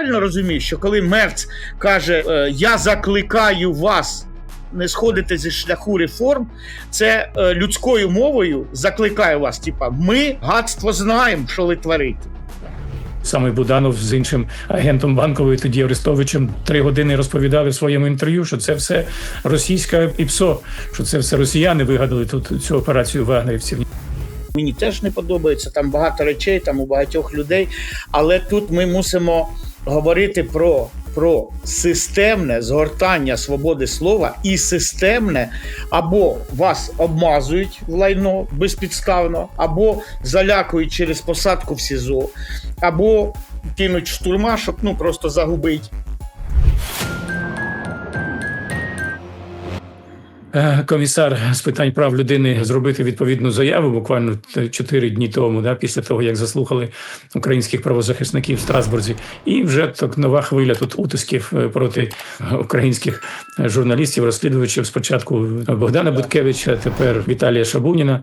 правильно розумію, що коли Мерц каже: е, Я закликаю вас не сходити зі шляху реформ, це е, людською мовою закликає вас. Типа, ми гадство знаємо, що ви творите. Саме Буданов з іншим агентом банкової тоді Арестовичем три години розповідали в своєму інтерв'ю, що це все російська ІПСО, що це все росіяни вигадали тут цю операцію вагнерівців. Мені теж не подобається там багато речей, там у багатьох людей. Але тут ми мусимо говорити про, про системне згортання свободи слова і системне або вас обмазують в лайно безпідставно, або залякують через посадку в СІЗО, або кинуть штурма, щоб ну просто загубить. Комісар з питань прав людини зробити відповідну заяву буквально т- чотири дні тому, да, після того як заслухали українських правозахисників в Страсбурзі, і вже так нова хвиля тут утисків е, проти українських журналістів, розслідувачів. Спочатку Богдана Буткевича, тепер Віталія Шабуніна,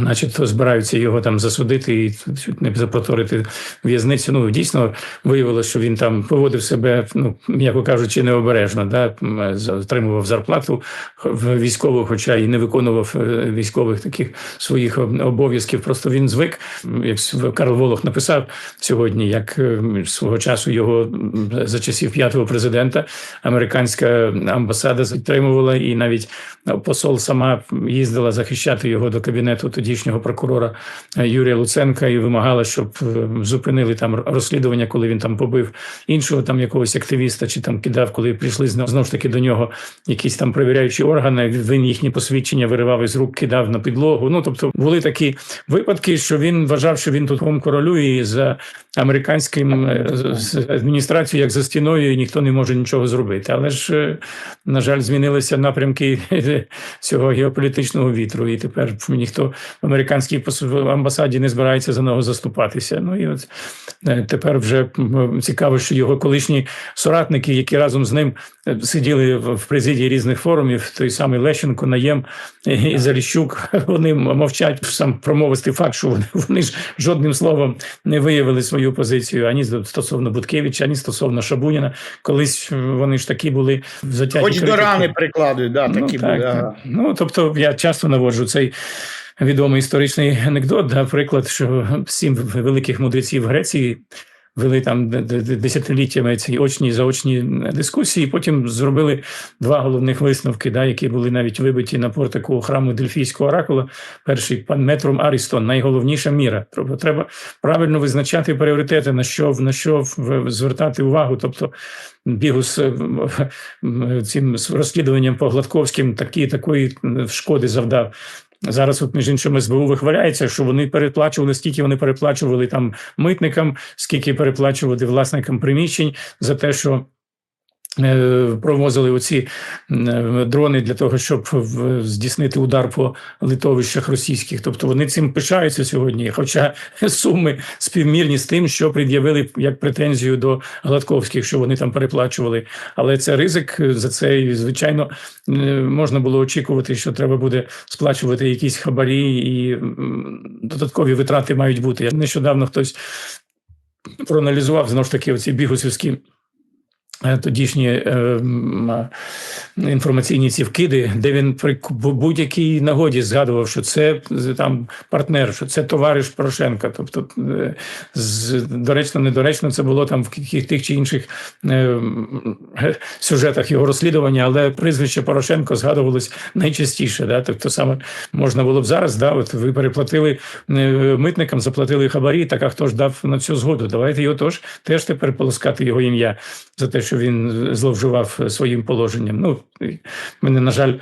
начебто збираються його там засудити і не запроторити в'язницю. Ну дійсно виявилося, що він там поводив себе, ну м'яко кажучи, необережно, да, м, за- отримував зарплату в військову, хоча і не виконував е, військових таких своїх обов'язків. Просто він звик, як Карл Волох написав сьогодні, як е, свого часу його за часів п'ятого президента американська амбасада затримувала, і навіть посол сама їздила захищати його до кабінету тодішнього прокурора е, Юрія Луценка і вимагала, щоб е, зупинили там розслідування, коли він там побив іншого там якогось активіста, чи там кидав, коли прийшли знов знов ж таки до нього якісь там перевіряючі органи. Він їхні посвідчення виривав із рук, кидав на підлогу. Ну тобто були такі випадки, що він вважав, що він тут королю і за американським е, адміністрацією, як за стіною, і ніхто не може нічого зробити. Але ж е, на жаль, змінилися напрямки цього геополітичного вітру, і тепер ніхто в американській амбасаді не збирається за нього заступатися. Ну і от е, тепер вже цікаво, що його колишні соратники, які разом з ним сиділи в президії різних форумів, той самий Лещенко, Наєм і Заліщук, вони мовчать сам промовистий факт, що вони, вони ж жодним словом не виявили свою позицію ані стосовно Буткевича, ані стосовно Шабуніна. Колись вони ж такі були затяті Хоч до рани прикладують, да, такі ну, були. так, ага. Ну тобто я часто наводжу цей відомий історичний анекдот, да, приклад, що сім великих мудреців Греції. Вели там десятиліттями ці очні заочні дискусії. Потім зробили два головних висновки, да, які були навіть вибиті на портику храму Дельфійського оракула. Перший пан Метрум Арістон, найголовніша міра. Тобто треба правильно визначати пріоритети, на що на що звертати увагу. Тобто бігу з цим розслідуванням по Гладковським такі такої шкоди завдав. Зараз, от між іншим, СБУ вихваляється, що вони переплачували, скільки вони переплачували там митникам, скільки переплачували власникам приміщень за те, що. Е, Провозили оці е, дрони для того, щоб здійснити удар по литовищах російських. Тобто вони цим пишаються сьогодні. Хоча суми співмірні з тим, що пред'явили як претензію до Гладковських, що вони там переплачували. Але це ризик за це, звичайно, е, можна було очікувати, що треба буде сплачувати якісь хабарі, і додаткові витрати мають бути. Нещодавно хтось проаналізував знову ж таки оці бігусівські. Е, Тодішні е, інформаційні ці вкиди, де він при будь-якій нагоді згадував, що це там партнер, що це товариш Порошенка. Тобто, е, з, доречно, недоречно, це було там в тих чи інших е, сюжетах його розслідування, але прізвище Порошенко згадувалось найчастіше. Да? Тобто саме можна було б зараз, да, от ви переплатили е, митникам, заплатили хабарі, так а хто ж дав на цю згоду? Давайте його тож теж тепер полоскати його ім'я за те, що він зловживав своїм положенням. Ну, мене, на жаль,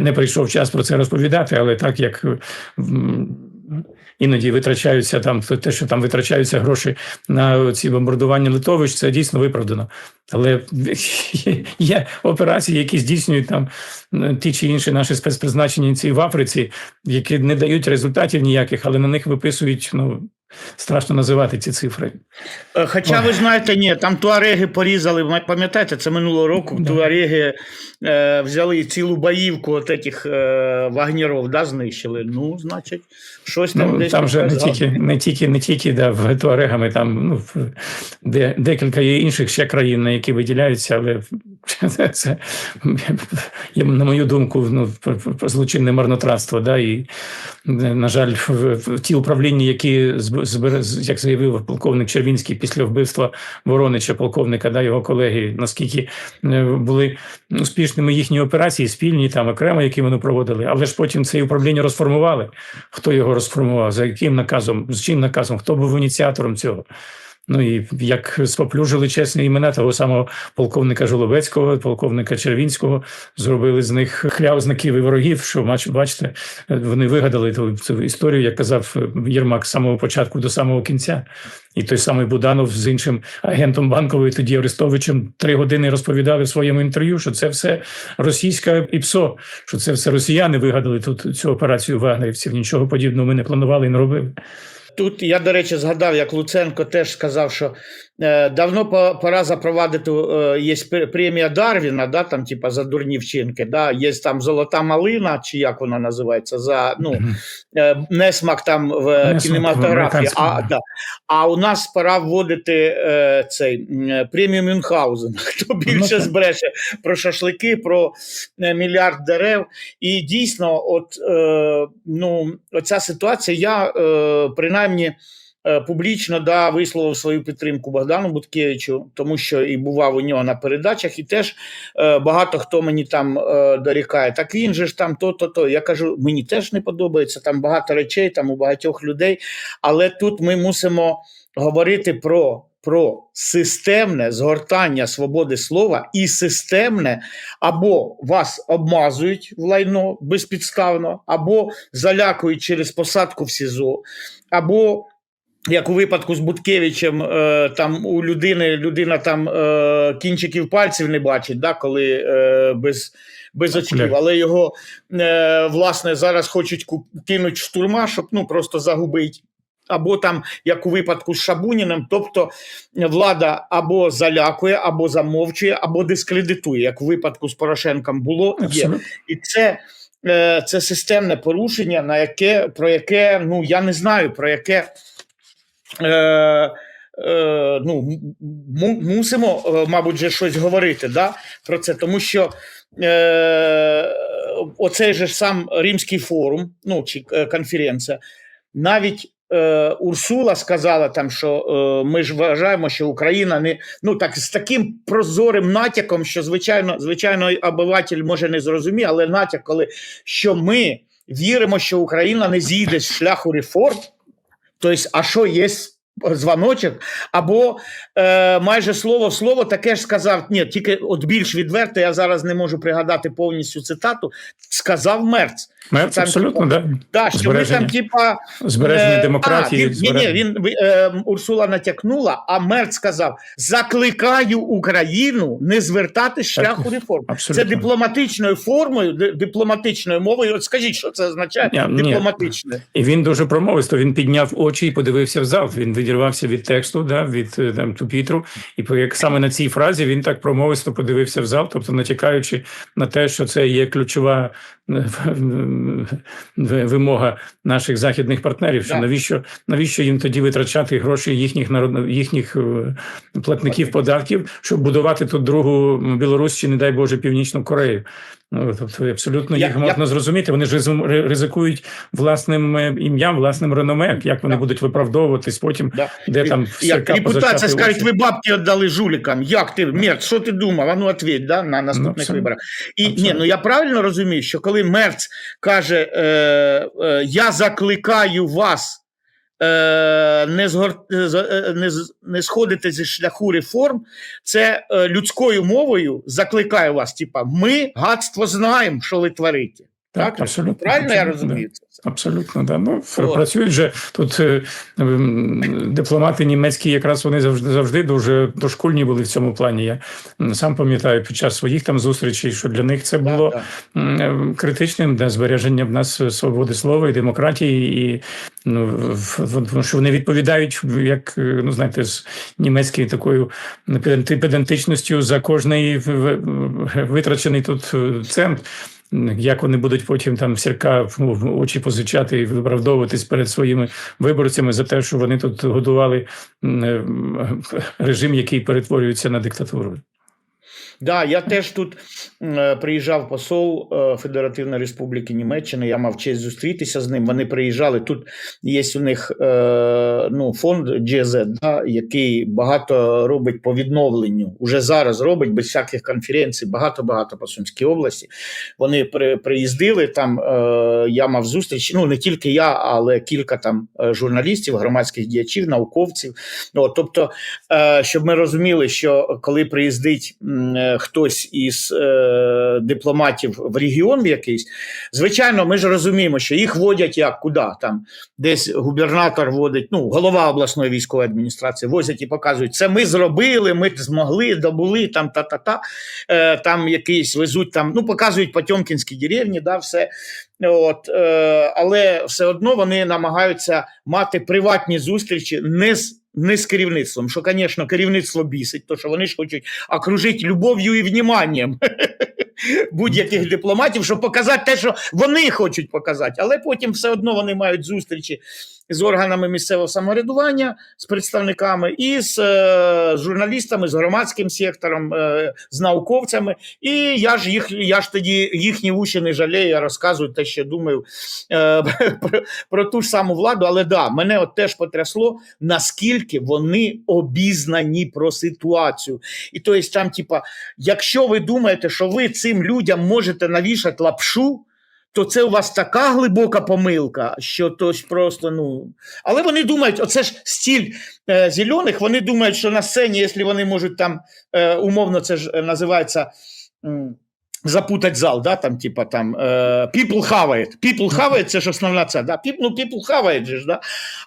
не прийшов час про це розповідати, але так як іноді витрачаються там те, що там витрачаються гроші на ці бомбардування литовищ, це дійсно виправдано. Але є операції, які здійснюють там ті чи інші наші спецпризначенці в Африці, які не дають результатів ніяких, але на них виписують ну. Страшно називати ці цифри. Е, Хоча ви знаєте, ні, там туареги порізали. Пам'ятаєте, це минулого року. Да. Туареги е, взяли цілу боївку от этих е, вагнеров, да, знищили. Ну, значить, щось там Ну, десь. там же не тільки, не тільки, не тільки да, в туарегами, там ну, де, декілька є інших ще країн, на які виділяються, але це, на мою думку, ну, злочинне марнотратство. Да, і, на жаль, в, в ті управління, які як заявив полковник Червінський після вбивства Воронича, полковника, да, його колеги, наскільки е, були успішними їхні операції, спільні, там окремо, які вони проводили, але ж потім це управління розформували. Хто його розформував, за яким наказом, з чим наказом, хто був ініціатором цього. Ну і як споплюжили чесні імена того самого полковника Жолобецького, полковника Червінського, зробили з них хлявзників і ворогів. Що бач- бачите, вони вигадали ту, цю історію, як казав Єрмак з самого початку до самого кінця. І той самий Буданов з іншим агентом банкової тоді Арестовичем три години розповідали в своєму інтерв'ю, що це все російська ІПСО, що це все росіяни вигадали тут цю операцію вагнерівців. Нічого подібного ми не планували і не робили. Тут я, до речі, згадав, як Луценко теж сказав, що давно пора запровадити е, є премія Дарвіна, да, там, типа, за дурні вчинки. Да, є там золота малина, чи як вона називається, за ну, е, несмак там в кінематографії. А, да. а у нас пора вводити е, цей е, премію Мюнхгаузена. Хто більше так. збереше про шашлики, про е, мільярд дерев. І дійсно, от е, ну, оця ситуація, я е, принаймні. Е, Публічно да, висловив свою підтримку Богдану Буткевичу, тому що і бував у нього на передачах, і теж е, багато хто мені там е, дорікає. Так він же ж там то-то, то. Я кажу, мені теж не подобається там багато речей, там у багатьох людей. Але тут ми мусимо говорити про, про системне згортання свободи слова і системне або вас обмазують в лайно безпідставно, або залякують через посадку в СІЗО, або як у випадку з Буткевичем, е, там у людини людина там е, кінчиків пальців не бачить, да, коли е, без, без очків, але його власне зараз хочуть кинуть штурма, щоб ну просто загубити. Або там, як у випадку з Шабуніним, тобто влада або залякує, або замовчує, або дискредитує, як у випадку з Порошенком було є. І це, це системне порушення, на яке, про яке, ну я не знаю, про яке. Е, е, ну, мусимо, е, мабуть, же щось говорити да, про це, тому що е, оцей же сам Римський форум, ну чи конференція, навіть Урсула сказала там, що ми ж вважаємо, що Україна не ну так з таким прозорим натяком, що звичайно, звичайно, обиватель може не зрозуміє, але натяк, коли що ми віримо, що Україна не зійде з шляху реформ. Тобто, а що є дзвоночок? Або е, майже слово в слово таке ж сказав. Ні, тільки от більш відверто, я зараз не можу пригадати повністю цитату. Сказав Мерц. Мерц, Там, абсолютно, да. Да, що ми там, типа, Збереження Е, демократії. А, він, ні, ні, він е, Урсула натякнула, а Мерц сказав: закликаю Україну не звертати шляху реформ. Це дипломатичною формою, дипломатичною мовою. От скажіть, що це означає? Ні, ні. І він дуже промовисто. Він підняв очі і подивився в зал. Він відірвався від тексту, да, від е, там тупітру. І як саме на цій фразі він так промовисто подивився в зал, тобто натякаючи на те, що це є ключова вимога наших західних партнерів. Що навіщо навіщо їм тоді витрачати гроші їхніх народ їхніх е, платників податків, щоб будувати тут другу Білорусь чи, не дай Боже, Північну Корею? Ну тобто абсолютно їх я- можна зрозуміти. Вони ж ризикують власним е, ім'ям, власним реноме, як вони Так. будуть виправдовуватись потім, Да. де там Як репутація скажуть, ви бабки віддали жулікам. Як ти, Мерц, що ти думав? А ну відповідь да, на наступних абсолютно. виборах. І ні, ну я правильно розумію, що коли Мерц каже, е, е, я закликаю вас не, згор... е, не, з- не сходити зі шляху реформ, це е, людською мовою закликає вас, типа, ми гадство знаємо, що ви творите. Так, абсолютно. Правильно я абсолютно, да. розумію це? Абсолютно, да. Ну, От. працюють же тут е, ем, дипломати німецькі, якраз вони завжди завжди дуже дошкульні були в цьому плані. Я сам пам'ятаю під час своїх там зустрічей, що для них це було так. м, е, критичним для збереження в нас свободи слова і демократії, і ну, в- в- тому що вони відповідають, як е, ну знаєте, з німецькою такою педанти- педантичністю за кожний витрачений тут е, цент. Як вони будуть потім там сірка в очі позичати і виправдовуватись перед своїми виборцями за те, що вони тут годували е, режим, який перетворюється на диктатуру. Да, я теж тут е, приїжджав посол е, Федеративної Республіки Німеччини. Я мав честь зустрітися з ним. Вони приїжджали. Тут є у них е, ну, фонд GZ, да, який багато робить по відновленню. Уже зараз робить без всяких конференцій, багато-багато по Сумській області. Вони при, приїздили там. Я мав зустріч. Ну не тільки я, але кілька там журналістів, громадських діячів, науковців. Ну, тобто, щоб ми розуміли, що коли приїздить хтось із е, дипломатів в регіон якийсь, звичайно, ми ж розуміємо, що їх водять як куди там, десь губернатор водить, ну голова обласної військової адміністрації возять і показують, це ми зробили, ми змогли, добули там та-та-та. Е, там якийсь везуть там, ну показують Потьомкінські деревні, да, все. От, е, але все одно вони намагаються мати приватні зустрічі не з. Не з керівництвом, що, звісно, керівництво бісить, то що вони ж хочуть окружити любов'ю і вніманням будь-яких дипломатів, щоб показати те, що вони хочуть показати. Але потім все одно вони мають зустрічі з органами місцевого самоврядування, з представниками і з, е, журналістами, з громадським сектором, е, з науковцями. І я ж їх, я ж тоді їхні уші не жалею, я розказую те, що думаю е, про, про ту ж саму владу. Але да, мене от теж потрясло, наскільки вони обізнані про ситуацію. І то є там, типа, якщо ви думаєте, що ви цим людям можете навішати лапшу. То це у вас така глибока помилка, що тось просто ну. Але вони думають, оце ж стіль е, зелених, вони думають, що на сцені, якщо вони можуть там е, умовно, це ж е, називається. м, Запутать зал, да, там, типа там е, people хаває. People хаває, це ж основна це. Да? People, ну, people хаває же ж, да?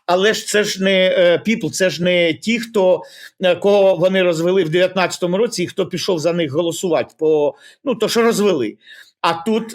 Але ж це ж не е, people, це ж не ті, хто е, кого вони розвели в 19-му році, і хто пішов за них голосувати по ну, то, що розвели. А тут,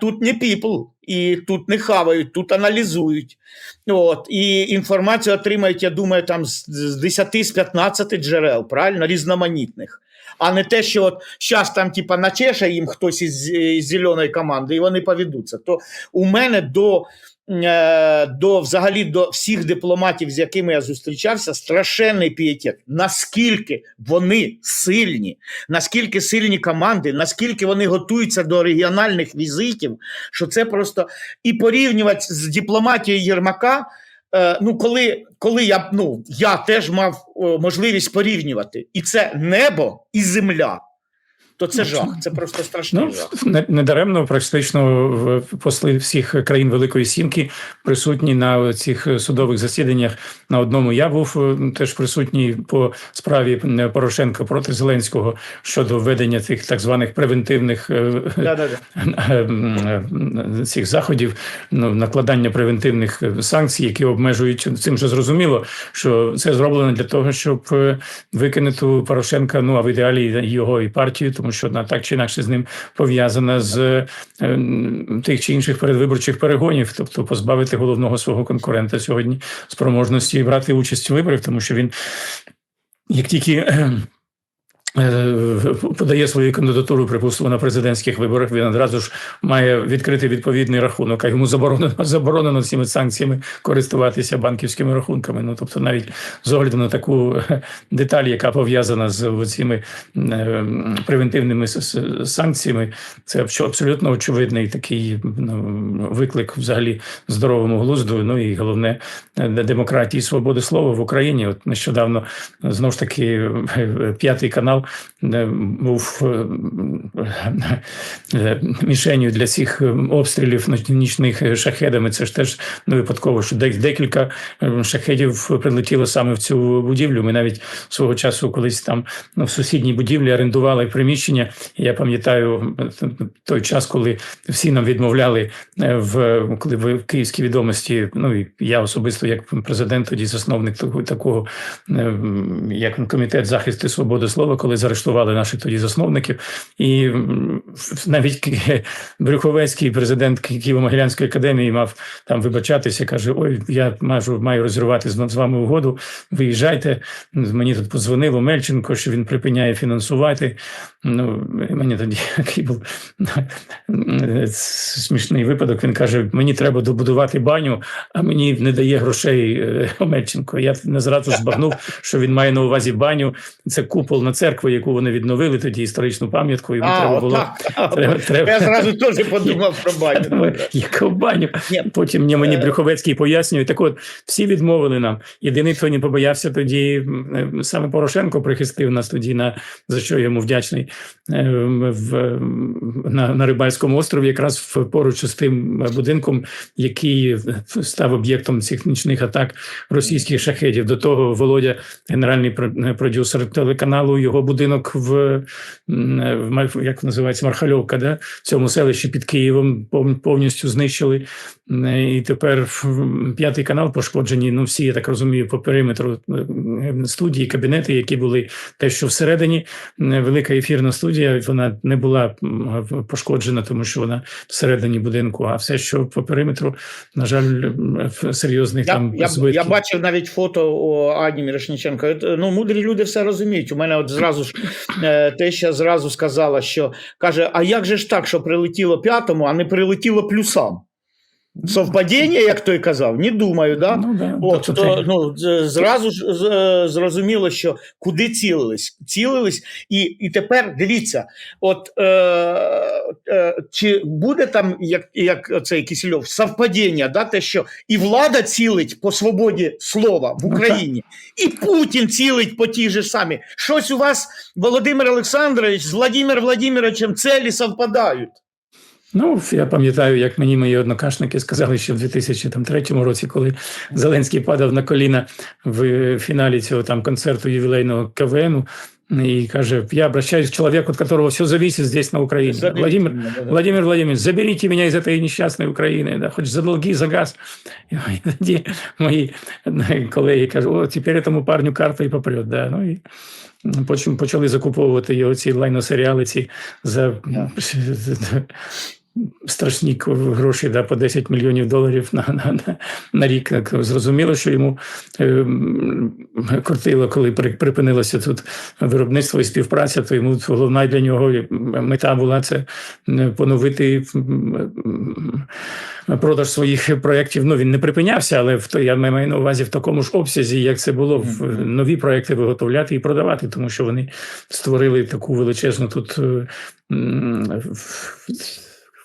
тут не people, і тут не хавають, тут аналізують. От, і інформацію отримають, я думаю, там з, з 10 з 15 джерел, правильно, різноманітних. А не те, що от зараз там, типа, начеше їм хтось із, із зеленої команди, і вони поведуться. То у мене до, е, до взагалі до всіх дипломатів, з якими я зустрічався, страшенний пієтет. Наскільки вони сильні, наскільки сильні команди, наскільки вони готуються до регіональних візитів, що це просто і порівнювати з дипломатією Єрмака. Е, Ну, коли, коли я, ну, я теж мав е, можливість порівнювати, і це небо і земля, то це Ну, жах, це просто страшний Ну, жах. недаремно практично в- посли всіх країн Великої Сімки присутні на цих судових засіданнях. На одному я був е, теж присутній по справі е, Порошенка проти Зеленського щодо введення цих так званих превентивних е, цих заходів, ну, накладання превентивних санкцій, які обмежують цим же зрозуміло, що це зроблено для того, щоб викинути Порошенка, ну а в ідеалі його і партію, тому що вона так чи інакше з ним пов'язана з е, тих чи інших передвиборчих перегонів, тобто позбавити головного свого конкурента сьогодні спроможності брати участь у виборах, тому що він як тільки. Е, е, Подає свою кандидатуру, припустимо, на президентських виборах. Він одразу ж має відкрити відповідний рахунок, а йому заборонено заборонено цими санкціями користуватися банківськими рахунками. Ну тобто, навіть з огляду на таку е, деталь, яка пов'язана з цими превентивними с- с- санкціями, це абсо- абсолютно очевидний такий ну, виклик взагалі здоровому глузду. Ну і головне е, демократії і свободи слова в Україні. От нещодавно знову ж таки е, п'ятий канал е, був е, е, мішенью для е, обстрілів нічних е, шахедами. Це ж теж не випадково, що дек- декілька е, шахедів прилетіло саме в цю будівлю. Ми навіть свого часу колись там ну, в сусідній будівлі орендували приміщення. Я пам'ятаю е, той час, коли всі нам відмовляли е, в коли в київській відомості. Ну і я особисто, як президент, тоді засновник такого е, як комітет захисту свободи слова, коли заарештували наших тоді засновників, і навіть Брюховецький президент Ки- Києво-Могилянської академії мав там вибачатися. каже: Ой, я мажу, маю розірвати з вами угоду. Виїжджайте. Мені тут подзвонило Мельченко, що він припиняє фінансувати. Ну, мені тоді такий був е, смішний випадок. Він каже: мені треба добудувати баню, а мені не дає грошей е, Мельченко. Я не зразу збагнув, що він має на увазі баню. Це купол на церкву, яку вони відновили тоді історичну пам'ятку. Йому А, треба було. Треба, треба. Я зразу теж подумав про баню. Яка баню? Ні. Потім мені, мені Е. Брюховецький пояснює. Так от всі відмовили нам. Єдиний, хто не побоявся тоді, саме Порошенко прихистив нас тоді, на за що йому вдячний е, в, на, на Рибальському острові, якраз в- поруч з тим будинком, який став об'єктом цих нічних атак російських шахедів. До того Володя, генеральний про- продюсер телеканалу, його будинок в, в як називається Мархальовка, да? в цьому селищі під Києвом повністю знищили. Е, І тепер п'ятий канал пошкоджені. Ну, всі, я так розумію, по периметру е, студії, кабінети, які були те, що всередині е, велика ефірна студія, вона не була пошкоджена, тому що вона всередині будинку. А все, що по периметру, на жаль, серйозних Я, там я, збитків. я бачив навіть фото у Ані Мірошниченко. Ну, мудрі люди все розуміють. У мене от зразу ж е, теща зразу сказала, що каже: а як же ж так, що прилетіло п'ятому, а не прилетіло плюсам? Совпадіння, як той казав, не думаю, да? Ну, да. От, то, ну, зразу ж зрозуміло, що куди цілились. Цілились, і, і тепер дивіться, от е, е, чи буде там, як, як цей Кисельов, совпадіння, да, те, що і влада цілить по свободі слова в Ну, Україні, і Путін цілить по тій же самі. Щось у вас, Володимир Олександрович, з Владимиром Владимировичем цілі совпадають. Ну, я пам'ятаю, як мені мої однокашники сказали ще в 2003 році, коли Зеленський падав на коліна в фіналі цього там концерту ювілейного КВНу. І каже: Я обращаюсь к человеку, от которого все зависит здесь на Украине. Заберіть Владимир, мене, да-да. Владимир Владимирович, заберите меня из этой несчастной Украины, да, хоть за долги, за газ. І тоді мої колеги кажуть, о, тепер этому парню карта і попрет. Да. Ну, і потім почали закуповувати його ці лайносеріали ці за страшні гроші да, по 10 мільйонів доларів на, на, на, на рік. Так, Зрозуміло, що йому е, м, крутило, коли припинилося тут виробництво і співпраця, то йому головна для нього мета була це поновити продаж своїх проєктів. Ну він не припинявся, але в я маю на увазі в такому ж обсязі, як це було в нові проекти виготовляти і продавати, тому що вони створили таку величезну тут.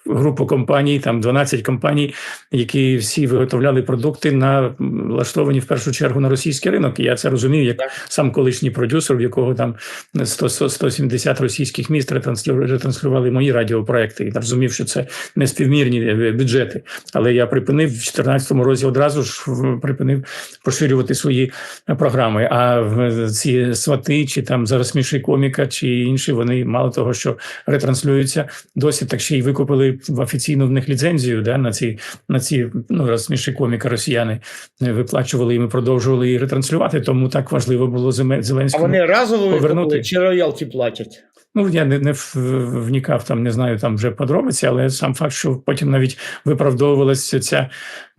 Групу компаній, там 12 компаній, які всі виготовляли продукти на влаштовані в першу чергу на російський ринок. І я це розумію, як сам колишній продюсер, в якого там 100, 100, 170 російських міст ретранслю- ретранслювали мої радіопроекти. І розумів, що це не співмірні е, бюджети. Але я припинив в 2014 році одразу ж припинив поширювати свої програми. А ці свати, чи там зараз сміші коміка, чи інші, вони мало того, що ретранслюються, досі так ще й викупили в офіційну в них ліцензію да, на ці на ці ну розсміші коміка росіяни е, виплачували і продовжували її ретранслювати. Тому так важливо було Земе- А вони разово повернути. чи роялті платять? Ну я не, не вникав там, не знаю там вже подробиці, але сам факт, що потім навіть виправдовувалася ця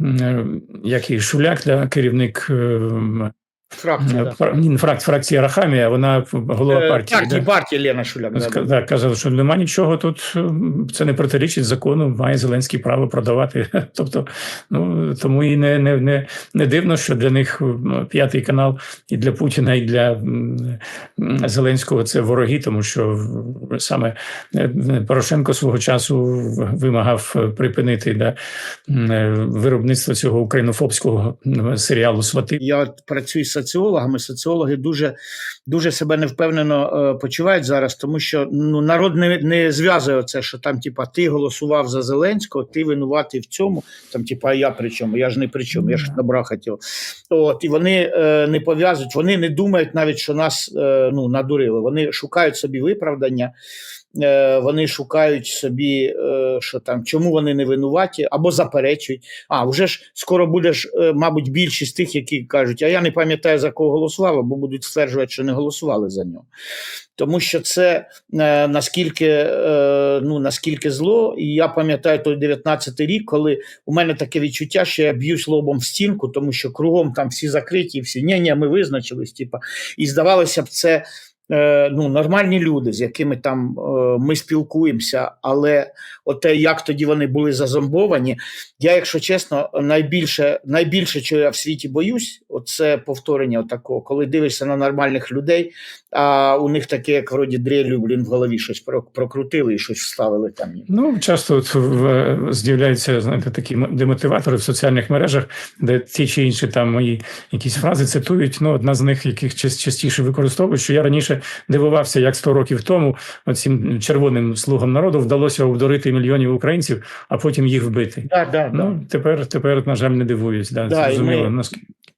е, як і шуляк, да, керівник. Фракція. да. Ні, фрак, фракції Рахамія, вона голова Е, партії. партії, да. партії Лена Шуляк. да, да. Казав, що нема нічого тут, це не протирічить закону, має Зеленський право продавати. Тобто, ну тому і не, не, не, не дивно, що для них п'ятий канал і для Путіна, і для Зеленського це вороги, тому що саме е, Порошенко свого часу вимагав припинити да, е, виробництво цього українофобського серіалу Свати. Я працюю з соціологами. Соціологи дуже, дуже себе невпевнено е, почувають зараз, тому що ну, народ не, не зв'язує це, що там, типа, ти голосував за Зеленського, ти винуватий в цьому. Там, типа, я при чому? Я ж не при чому, я ж добра хотів. От, і вони е, не пов'язують, вони не думають навіть, що нас е, ну, надурили. Вони шукають собі виправдання. Е, Вони шукають собі, е, що там, чому вони не винуваті, або заперечують. А вже ж скоро буде е, мабуть, більшість тих, які кажуть, а я не пам'ятаю за кого голосував, або будуть стверджувати, що не голосували за нього. Тому що це наскільки, ну, наскільки зло, і я пам'ятаю той 19-й рік, коли у мене таке відчуття, що я б'юсь лобом в стінку, тому що кругом там всі закриті, всі ні, ні, ми визначились. Типа, і здавалося б, це ну, нормальні люди, з якими там е, ми спілкуємося, але оте, як тоді вони були зазомбовані, я, якщо чесно, найбільше, найбільше, чого я в світі боюсь, оце повторення такого, коли дивишся на нормальних людей, а у них таке, як вроді дрелю, блін, в голові щось про- прокрутили і щось вставили там. Ну, часто з'являються знаєте, такі демотиватори в соціальних мережах, де ті чи інші там мої якісь фрази цитують. Ну, одна з них, яких частіше використовую, що я раніше дивувався, як 100 років тому цим червоним слугам народу вдалося обдурити мільйонів українців, а потім їх вбити. Да, да, да. Ну, тепер, тепер, на жаль, не дивуюсь. Да, Да, зрозуміло. ми-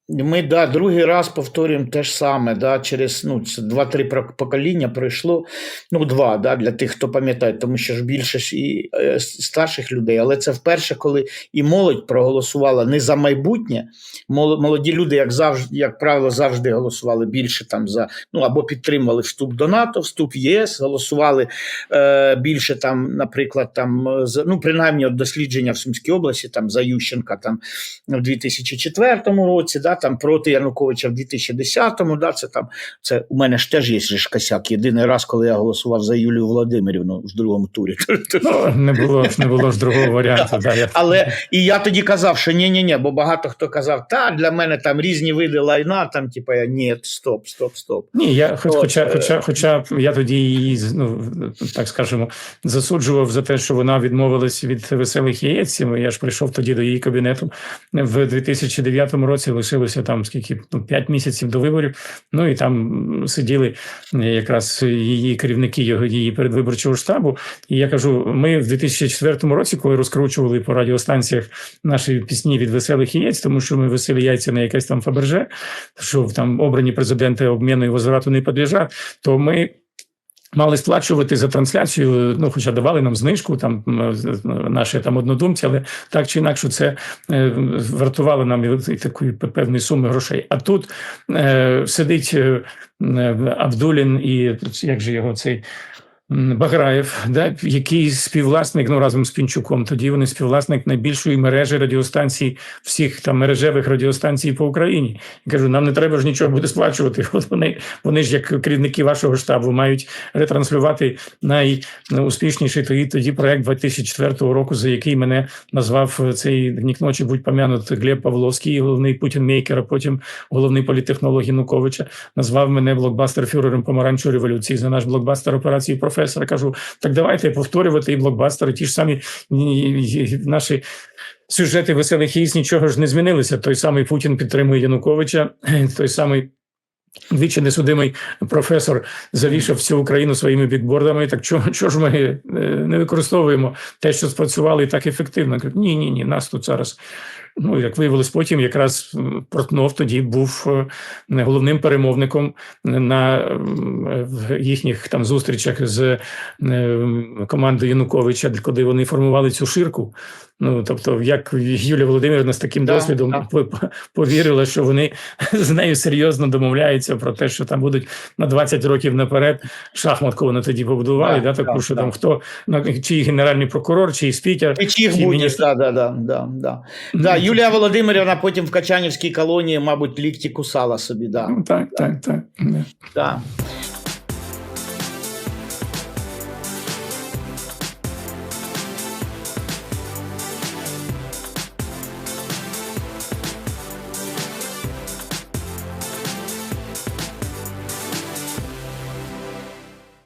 Ми да, другий раз повторюємо те ж саме. Да, через ну, це два-три покоління пройшло. Ну, два, да, для тих, хто пам'ятає, тому що ж більше і е, старших людей. Але це вперше, коли і молодь проголосувала не за майбутнє. Мол- Молоді люди, як завжди, як правило, завжди голосували більше там за ну або підтримували вступ до НАТО, вступ в ЄС, голосували е, більше там, наприклад, там е, за ну принаймні от дослідження в Сумській області, там за Ющенка там в 2004 році, да, там проти Януковича в 2010-му, да, це там це у мене ж теж є ж косяк. Єдиний раз, коли я голосував за Юлію Володимирівну в другому турі. Ну, не було ж не було ж другого варіанту. Да, я... Але і я тоді казав, що ні, ні, ні, бо багато хто казав, та для мене там різні види лайна, там, типа, я ні, стоп, стоп, стоп. Ні, я хоч, хоча, е, хоча, хоча я тоді її, ну так скажемо, засуджував за те, що вона відмовилась від веселих яєць. Я ж прийшов тоді до її кабінету в 2009 році. Лишилося там скільки ну, 5 місяців до виборів. Ну і там сиділи якраз її керівники його її передвиборчого штабу. І я кажу: ми в 2004 році, коли розкручували по радіостанціях наші пісні від веселих яєць, тому що ми веселі яйця на якесь там Фаберже, що там обрані президенти обміну і возврату не підлежать, то ми. Мали сплачувати за трансляцію, ну хоча давали нам знижку, там наші там однодумці, але так чи інакше це е, вартувало нам такої певної суми грошей. А тут е, сидить е, Абдулін і як же його цей Баграєв, да, який співвласник ну разом з Пінчуком. Тоді вони співвласник найбільшої мережі радіостанцій, всіх там мережевих радіостанцій по Україні. Я кажу, нам не треба ж нічого буде сплачувати. От вони, вони ж як керівники вашого штабу мають ретранслювати найуспішніший тоді, тоді проект 2004 року, за який мене назвав цей нік ночі будь помянут Глеб Павловський, головний Путін-мейкер, а потім головний політехнолог Януковича, назвав мене блокбастер фюрером помаранчевої революції за наш блокбастер операції професора. Кажу, так давайте повторювати і блокбастери, ті ж самі наші. Сюжети веселих яєць нічого ж не змінилися. Той самий Путін підтримує Януковича, той самий двічі несудимий професор завішав всю Україну своїми бікбордами. Так чого, чого ж ми е, не використовуємо те, що спрацювало і так ефективно? Ні, ні, ні, нас тут зараз. Ну, як виявилось, потім якраз Портнов тоді був е, головним перемовником на їхніх там зустрічах з е, командою Януковича, коли вони формували цю ширку. Ну тобто, як Юлія Володимирівна з таким Да, досвідом да. по- по- повірила, що вони з нею серйозно домовляються про те, що там будуть на 20 років наперед шахматку вони тоді побудували, Да, да, таку, да, що да. там хто на чий генеральний прокурор, чий спікер. І чиїх Чи будеш, міністр- да, да, да, да, да. Да, Юлія Володимирівна потім в Качанівській колонії, мабуть, лікті кусала собі, да. Ну, так, так, так. да. да.